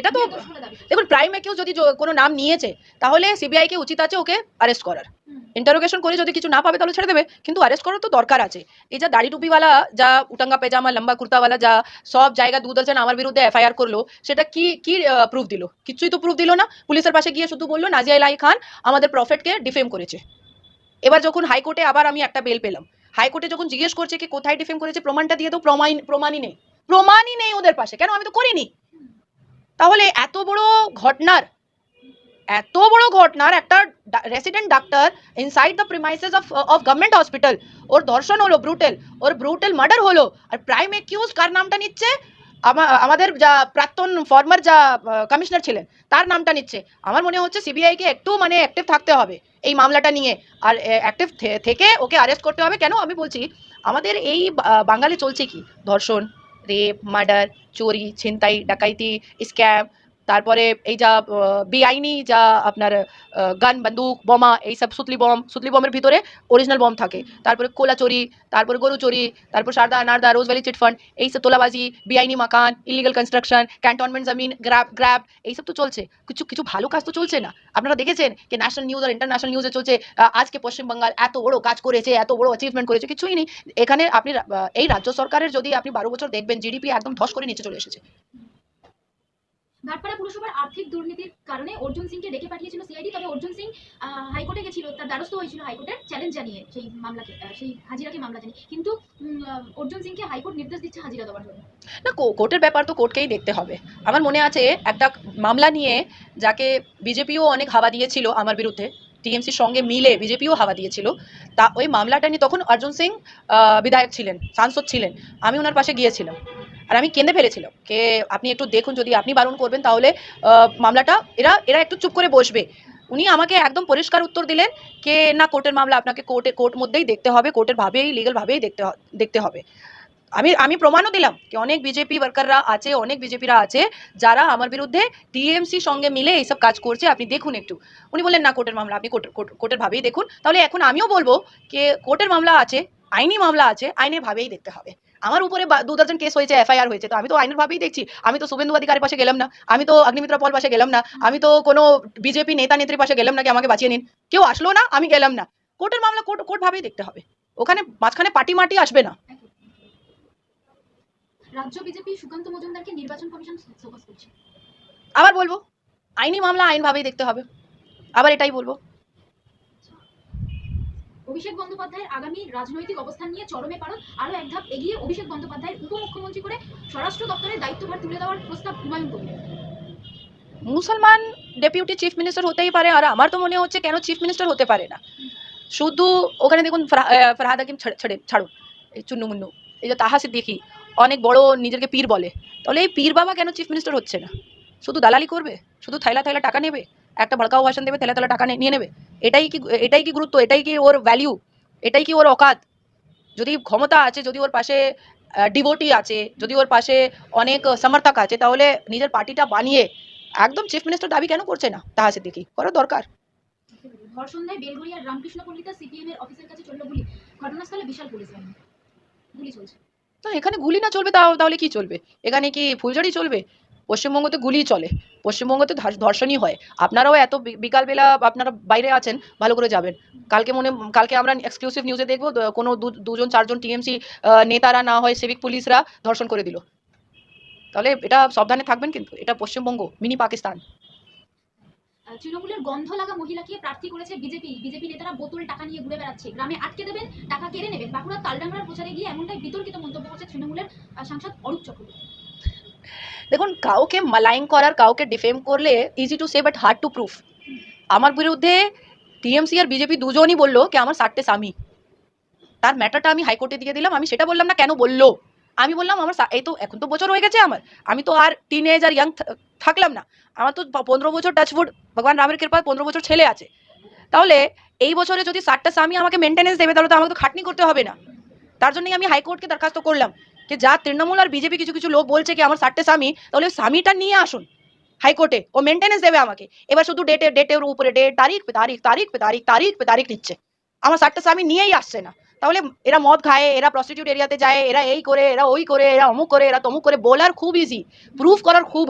এটা তো। দেখুন প্রাইম কেউ যদি কোনো নাম নিয়েছে তাহলে সিবিআই কে উচিত আছে ওকে অ্যারেস্ট করার। ইন্টারোগেশন করে যদি কিছু না পাবে তাহলে ছেড়ে দেবে। কিন্তু অ্যারেস্ট করার তো দরকার আছে। এই যা দাড়ি টুপিওয়ালা যা উটাঙ্গা পেজামা লম্বা কুর্তাওয়ালা যা সব জায়গা দু দর্জন আমার বিরুদ্ধে এফআইআর করল সেটা কি কি প্রুফ দিল? কিছুই তো প্রুফ দিল না। পুলিশের পাশে গিয়ে শুধু বলল নাজিয়া ইলাই খান আমাদের প্রফেটকে ডিফেম করেছে। এবার যখন হাইকোর্টে আবার আমি একটা বেল পেলাম। হাইকোর্টে যখন জিজ্ঞেস করছে কি কোথায় ডিফেম করেছে প্রমাণটা দিয়ে তো প্রমাণ প্রমাণই নেই। প্রমাণই নেই ওদের পাশে। কেন? আমি তো করিনি। তাহলে এত বড় ঘটনার, এত বড় ঘটনার একটা resident doctor inside the premises of of government hospital ওর ধর্ষণ হলো ব্রুটেল ওর ব্রুটেল মার্ডার হলো, আর প্রাইম একিউজ কার নামটা নিচ্ছে? আমাদের যা প্রাক্তন ফর্মার যা কমিশনার ছিলেন, তার নামটা নিচ্ছে। আমার মনে হচ্ছে সিবিআই কে একটু মানে অ্যাক্টিভ থাকতে হবে এই মামলাটা নিয়ে। আর অ্যাক্টিভ থেকে ওকে অ্যারেস্ট করতে হবে। কেন? আমি বলছি, আমাদের এই বাঙালি চলছে কি? ধর্ষণ रेप मर्डर चोरी छिनताई डकैती स्कैम তারপরে এই যা বেআইনি যা আপনার গান, বন্দুক, বোমা এইসব সুতলি বম, সুতলি বমের ভিতরে অরিজিনাল বম থাকে। তারপরে কোলা চুরি তারপরে গরু চুরি তারপর Saradha, Narada, rose valley chit fund এই সব তোলাবাজি, বেআইনি মাকান ইলিগাল কনস্ট্রাকশন ক্যান্টনমেন্ট জমিন গ্র্যাব গ্র্যাব এইসব তো চলছে। কিছু কিছু ভালো কাজ তো চলছে না। আপনারা দেখেছেন যে ন্যাশনাল নিউজ আর ইন্টারন্যাশনাল নিউজে চলছে আজকে পশ্চিমবাংলার এত বড় কাজ করেছে, এত বড় অ্যাচিভমেন্ট করেছে, কিছুই নেই। এখানে আপনি এই রাজ্য সরকারের যদি আপনি বারো বছর দেখবেন জিডিপি একদম ধস করে নিচে চলে এসেছে। ঘাটপাড়া পুরসভার আর্থিক দুর্নীতির কারণে অর্জুন সিংকে ডেকে পাঠিয়েছিল সিআইডি তবে অর্জুন সিং হাইকোর্টে গেছিল, তার দ্বারস্থ হয়েছিল হাইকোর্টের চ্যালেঞ্জ জানিয়ে সেই মামলাকে সেই হাজিরাকে মামলা জানিয়ে। কিন্তু অর্জুন সিংকে হাইকোর্ট নির্দেশ দিচ্ছে হাজিরা দেওয়ার জন্য। না কোর্টের ব্যাপার তো কোর্টকেই দেখতে হবে। আমার মনে আছে, একটা মামলা নিয়ে যাকে বিজেপিও অনেক হাওয়া দিয়েছিল আমার বিরুদ্ধে, টিএমসির সঙ্গে মিলে বিজেপিও হাওয়া দিয়েছিল, তা ওই মামলাটা নিয়ে তখন অর্জুন সিং বিধায়ক ছিলেন, সাংসদ ছিলেন, আমি ওনার পাশে গিয়েছিলাম। আর আমি কেঁদে ফেলেছিলাম কে, আপনি একটু দেখুন যদি আপনি বারণ করবেন তাহলে মামলাটা, এরা এরা একটু চুপ করে বসবে। উনি আমাকে একদম পরিষ্কার উত্তর দিলেন কে, না, কোর্টের মামলা আপনাকে কোর্টে, কোর্ট মধ্যেই দেখতে হবে, কোর্টের ভাবেই লিগাল ভাবেই দেখতে দেখতে হবে। আমি আমি প্রমাণও দিলাম কি অনেক বিজেপি ওয়ার্কাররা আছে, অনেক বিজেপিরা আছে, যারা আমার বিরুদ্ধে টিএমসি সঙ্গে মিলে এইসব কাজ করছে, আপনি দেখুন একটু। উনি বললেন, না, কোর্টের মামলা, আপনি কোর্ট- কোর্ট- কোর্টের ভাবেই দেখুন। তাহলে এখন আমিও বলব যে কোর্টের মামলা আছে, আইনি মামলা আছে, আইনের ভাবেই দেখতে হবে। আমার উপরে দু দর্জন কেস হয়েছে এফআইআর হয়েছে। তো আমি তো আইনের ভাবেই দেখছি। আমি তো শুভেন্দু অধিকারীর পাশে গেলাম না। আমি তো অগ্নিমিত্রা পল পাশে গেলাম না। আমি তো কোনো বিজেপি নেতা নেত্রীর পাশে গেলাম না কি আমাকে বাঁচিয়ে নিন। কেউ আসলো না আমি গেলাম না। কোর্টের মামলা কোর্ট কোর্ট ভাবেই দেখতে হবে। ওখানে মাঝখানে পাটি মাটি আসবে না। রাজ্য বিজেপি সুকান্ত মজুমদারকে নির্বাচন কমিশন আবার বলব আইনি মামলা আইনভাবেই দেখতে হবে। আবার এটাই বলব। অভিষেক বন্দ্যোপাধ্যায়ের আগামী রাজনৈতিক অবস্থান নিয়ে চরমে পারদ, আরও এক ধাপ এগিয়ে অভিষেক বন্দ্যোপাধ্যায়ের উপমুখ্যমন্ত্রী করে স্বরাষ্ট্র দপ্তরের দায়িত্বভার তুলে দেওয়ার প্রস্তাব হুমায়ুন কবিরের। মুসলমান ডেপুটি চিফ মিনিস্টার হতেই পারে, আর আমার তো মনে হচ্ছে কেন চিফ মিনিস্টার হতে পারে না। শুধু ওখানে দেখুন ফরহাদ হাকিম ছেড়ে ছাড়ুন, এই চুন্নু মুন্নু, এই যে তাহা সিদ্দিকি অনেক বড় নিজেকে পীর বলে। তাহলে এই পীর বাবা কেন চিফ মিনিস্টার হচ্ছে না? শুধু দালালি করবে? শুধু থাইলা থাইলা টাকা নেবে? একটা ভড়কাও ভাষণ দেবে থাইলা থাইলা টাকা নিয়ে নেবে। এটাই কি এটাই কি গুরুত্ব? এটাই কি ওর ভ্যালিউ এটাই কি ওর অকাত? যদি ক্ষমতা আছে যদি ওর পাশে ডিভোটি আছে যদি ওর পাশে অনেক সমর্থক আছে তাহলে নিজের পার্টিটা বানিয়ে একদম চিফ মিনিস্টার দাবি কেন করছে না তাহা সে দেখি করা দরকার ধর্ষণদায় বেলগড়িয়ার রামকৃষ্ণ পল্লিতে সিপিএম এর অফিসের কাছে চলল গুলি। ঘটনাস্থলে বিশাল পুলিশ বাহিনী গুলি চলছে। না এখানে গুলি না চলবে তাহলে কি চলবে? এখানে কি ফুলঝড়ি চলবে? পশ্চিমবঙ্গতে গুলি চলে। পশ্চিমবঙ্গতে ধর্ষ- ধর্ষণই হয়। আপনারাও এত বিকালবেলা আপনারা বাইরে আছেন, ভালো করে যাবেন। কালকে মনে, কালকে আমরা এক্সক্লুসিভ নিউজে দেখব কোনো দুজন, চারজন টিএমসি নেতারা না হয় সিভিক পুলিশরা ধর্ষণ করে দিল। তাহলে এটা সাবধানে থাকবেন কিন্তু, এটা পশ্চিমবঙ্গ, মিনি পাকিস্তান। তৃণমূলের গন্ধ লাগা মহিলাকে প্রার্থী করেছে বিজেপি। বিজেপি নেতারা বোতল টাকা নিয়ে ঘুরে বেড়াচ্ছে। গ্রামে আটকে দেবেন, টাকা কেড়ে নেবেন। বাঁকুড়ার তালডাংরার প্রচারে গিয়ে এমনটাই বিতর্কিত মন্তব্য করছে তৃণমূলের সাংসদ অরূপ চক্রবর্তী। দেখুন, কাউকে মালাইং করার, কাউকে ডিফেম করলে easy to say but hard to proof আমার বিরুদ্ধে টিএমসি আর বিজেপি দুজনই বলল কি, আমার ষাটটে স্বামী। তার ম্যাটারটা আমি হাইকোর্টে দিয়ে দিলাম। আমি সেটা বললাম না, কেন বলল? আমি বললাম, আমার এই তো, এখন তো বছর হয়ে গেছে আমার। আমি তো আর টিন এজ আর ইয়াং থাকলাম না। আমার তো পনেরো বছর টাচফুড ভগবান রামের কৃপায় পনেরো বছর ছেলে আছে। তাহলে এই বছরে যদি ষাটটা স্বামী আমাকে মেনটেনেন্স দেবে, তাহলে তো আমাকে তো খাটনি করতে হবে না। তার জন্যই আমি হাইকোর্টকে দরখাস্ত করলাম। যে যা তৃণমূল আর বিজেপি কিছু কিছু লোক বলছে কি আমার ষাটটে স্বামী, তাহলে স্বামীটা নিয়ে আসুন। হাইকোর্টে, ও মেনটেন্স দেবে আমাকে। এবার শুধু ডেটে ডেটের উপরে ডেট তারিখ পে তারিখ তারিখ পে তারিখ তারিখ পে তারিখ নিচ্ছে। আমার ষাটটা স্বামী নিয়েই আসছে না। তাহলে এরা মদ খায়, এরা প্রস্টিটিউট এরিয়াতে যায়, এরা এই করে, এরা ওই করে, এরা অমুক করে, এরা তমুক করে, বলার খুব ইজি প্রুফ করার খুব